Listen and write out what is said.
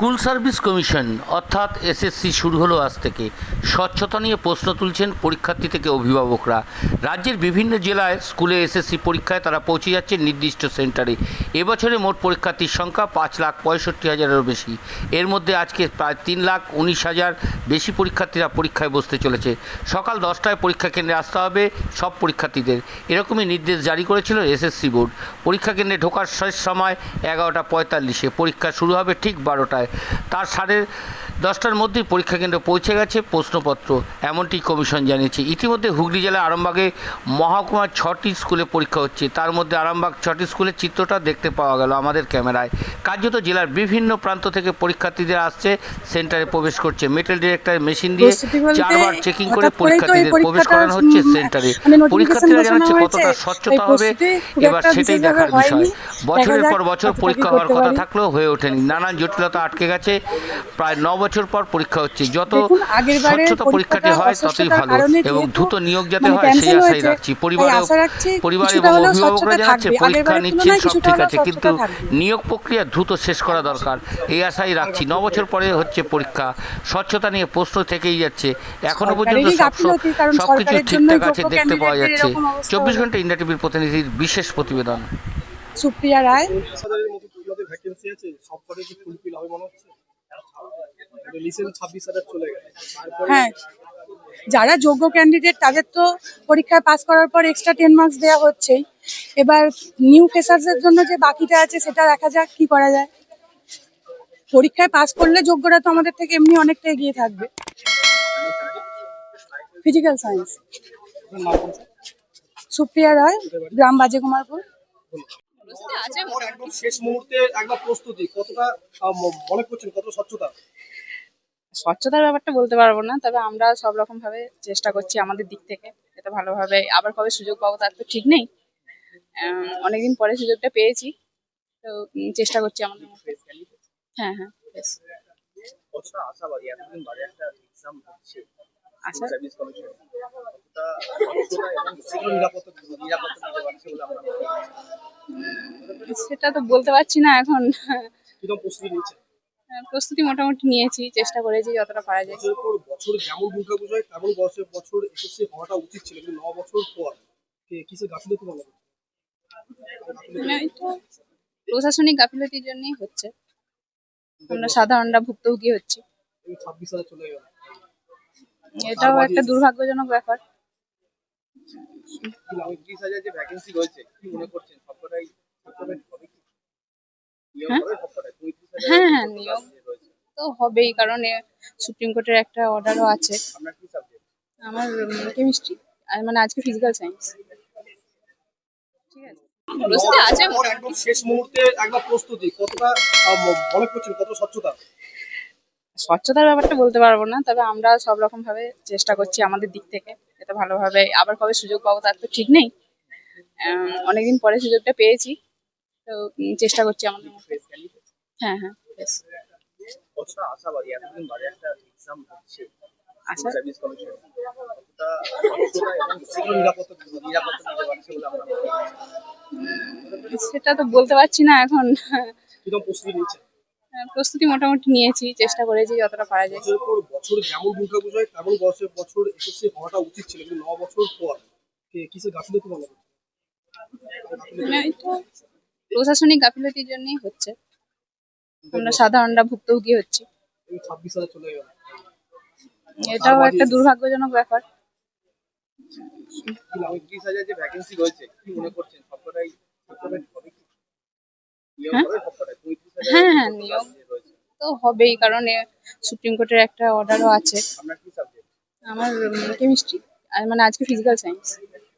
School service commission, অর্থাৎ SSC শুরু হলো আজ থেকে। স্বচ্ছতা নিয়ে প্রশ্ন তুলছেন পরীক্ষার্থী থেকে অভিভাবকরা। রাজ্যের বিভিন্ন জেলায় স্কুলে এসএসসি পরীক্ষায় তারা পৌঁছে যাচ্ছে নির্দিষ্ট সেন্টারে। এবছরে মোট পরীক্ষার্থীর সংখ্যা পাঁচ লাখ পঁয়ষট্টি হাজারেরও বেশি। এর মধ্যে আজকে প্রায় তিন লাখ উনিশ হাজার বেশি পরীক্ষার্থীরা পরীক্ষায় বসতে চলেছে। সকাল দশটায় পরীক্ষা কেন্দ্রে আসতে হবে সব পরীক্ষার্থীদের। এরকমই নির্দেশ জারি করেছিল এসএসসি বোর্ড। পরীক্ষা কেন্দ্রে ঢোকার শেষ সময় এগারোটা পঁয়তাল্লিশে। পরীক্ষা শুরু হবে ঠিক বারোটায়। তার সাড়ে দশটার মধ্যেই পরীক্ষা কেন্দ্রে পৌঁছে গেছে প্রশ্নপত্র এমনটি কমিশন জানিয়েছে। ইতিমধ্যে হুগলি জেলার আরামবাগে মহকুমার ছটি স্কুলে পরীক্ষা হচ্ছে। তার মধ্যে আরামবাগ ছটি স্কুলের চিত্রটা দেখতে পাওয়া গেল আমাদের ক্যামেরায়। কার্যত জেলার বিভিন্ন প্রান্ত থেকে পরীক্ষার্থীদের আসছে সেন্টারে প্রবেশ করছে। মেটাল ডিরেক্টরের মেশিন দিয়ে চারবার চেকিং করে পরীক্ষার্থীদের প্রবেশ করানো হচ্ছে সেন্টারে। মানে পরীক্ষার্থীরা জানাচ্ছে কতটা স্বচ্ছতা হবে এবার সেটাই দেখার বিষয়। বছরের পর বছর পরীক্ষা হওয়ার কথা থাকলেও হয়ে ওঠেনি। নানান জটিলতা আটকে গেছে। প্রায় ন বছর পর পরীক্ষা হচ্ছে। যত স্বচ্ছতা পরীক্ষাটি হয় ততই ভালো। এবং দ্রুত নিয়োগ যাতে মানে হয় সেই আশাই রাখছি। পরিবার পরিবার এবং অভিভাবকরা জানাচ্ছে পরীক্ষা তুলনায় সব ঠিক আছে। কিন্তু নিয়োগ প্রক্রিয়া দ্রুত শেষ করা দরকার। এই আশাই রাখছি। ন বছর পরে হচ্ছে পরীক্ষা। স্বচ্ছতা নিয়ে প্রশ্ন থেকেই যাচ্ছে। এখনও পর্যন্ত সব সব কিছু ঠিকঠাক আছে দেখতে পাওয়া যাচ্ছে। চব্বিশ ঘণ্টা ইন্ডিয়া টিভির প্রতিনিধির বিশেষ প্রতিবেদন। সুপ্রিয়া রায়। মনে হ্যাঁ যারা যোগ্য ক্যান্ডিডেট তাদের তো পরীক্ষায় পাস করার পর এক্সট্রা টেন মার্কস দেওয়া হচ্ছেই এবার নিউ ফেসার্সের জন্য যে বাকিটা আছে সেটা দেখা যাক কি করা যায়। পরীক্ষায় পাস করলে যোগ্যরা তো আমাদের থেকে এমনি অনেকটা এগিয়ে থাকবে। ফিজিক্যাল সায়েন্স সুপ্রিয়া রায় গ্রাম বাজে কুমারপুর। তারপর একদম শেষ মুহূর্তে একবার প্রস্তুতি কতটা মনে করছেন কত স্বচ্ছতা? স্বচ্ছতার ব্যাপারটা বলতে পারব না তবে আমরা সব রকম ভাবে চেষ্টা করছি আমাদের দিক থেকে এটা ভালোভাবে আবার কবে সুযোগ পাবো তার তো ঠিক নেই। অনেকদিন পরে সুযোগটা পেয়েছি তো চেষ্টা করছি আমাদের। হ্যাঁ হ্যাঁ বেশ সেটা তো বলতে পারছি না এখন। প্রস্তুতি নিচ্ছে প্রস্তুতি মোটামুটি নিয়েছি চেষ্টা করেছি যতটা পারা যায়। বছর যেমন দুর্গা পুজোয় তেমন বছর বছর এসএসসি হওয়াটা উচিত ছিল কিন্তু ন বছর পর গাফিলতি মনে প্রশাসনিক গাফিলতির জন্যই হচ্ছে। আমরা সাধারণরা ভুক্তভোগী হচ্ছি। এটাও একটা দুর্ভাগ্যজনক ব্যাপার। পঁয়ত্রিশ হাজার যে ভ্যাকেন্সি রয়েছে কি মনে করছেন সবকটাই সবকটাই হবে কি নিয়োগ হ্যাঁ? হাজার হ্যাঁ, হ্যাঁ, নিয়োগ। তো হবেই কারণ সুপ্রিম কোর্টের একটা অর্ডারও আছে। আমার কেমিস্ট্রি আর মানে আজকে ফিজিক্যাল সায়েন্স ঠিক আছে? প্রস্তুতি আছে একদম শেষ মুহূর্তে প্রস্তুতি কতটা মনে করছেন কত স্বচ্ছতা? স্বচ্ছতার ব্যাপারটা বলতে পারব না তবে আমরা সব রকম ভাবে চেষ্টা করছি আমাদের দিক থেকে যাতে ভালোভাবে আবার কবে সুযোগ পাবো তার তো ঠিক নেই। অনেকদিন পরে সুযোগটা পেয়েছি। তো চেষ্টা করছি আমাদের। হ্যাঁ হ্যাঁ করি। সেটা তো বলতে পারছি না এখন। কীরকম প্রস্তুতি মোটামুটি নিয়েছি চেষ্টা করেছি যতটা পারা যায়। বছর বছর যেমন দুর্গা পুজোয় তেমন বছর বছর এসএসসি হওয়াটা উচিত ছিল। কিন্তু ন বছর পর কে- কিসের গাফিলতি মনে প্রশাসনিক গাফিলতির জন্যই হচ্ছে। আমরা সাধারণরা ভুক্তভোগী হচ্ছি। এটাও একটা দুর্ভাগ্যজনক ব্যাপার। হ্যাঁ? হ্যাঁ, হ্যাঁ, নিয়োগ। তো হবেই কারণ সুপ্রিম কোর্টের একটা অর্ডারও আছে। আমার কেমিস্ট্রি মানে আজকে ফিজিক্যাল সায়েন্স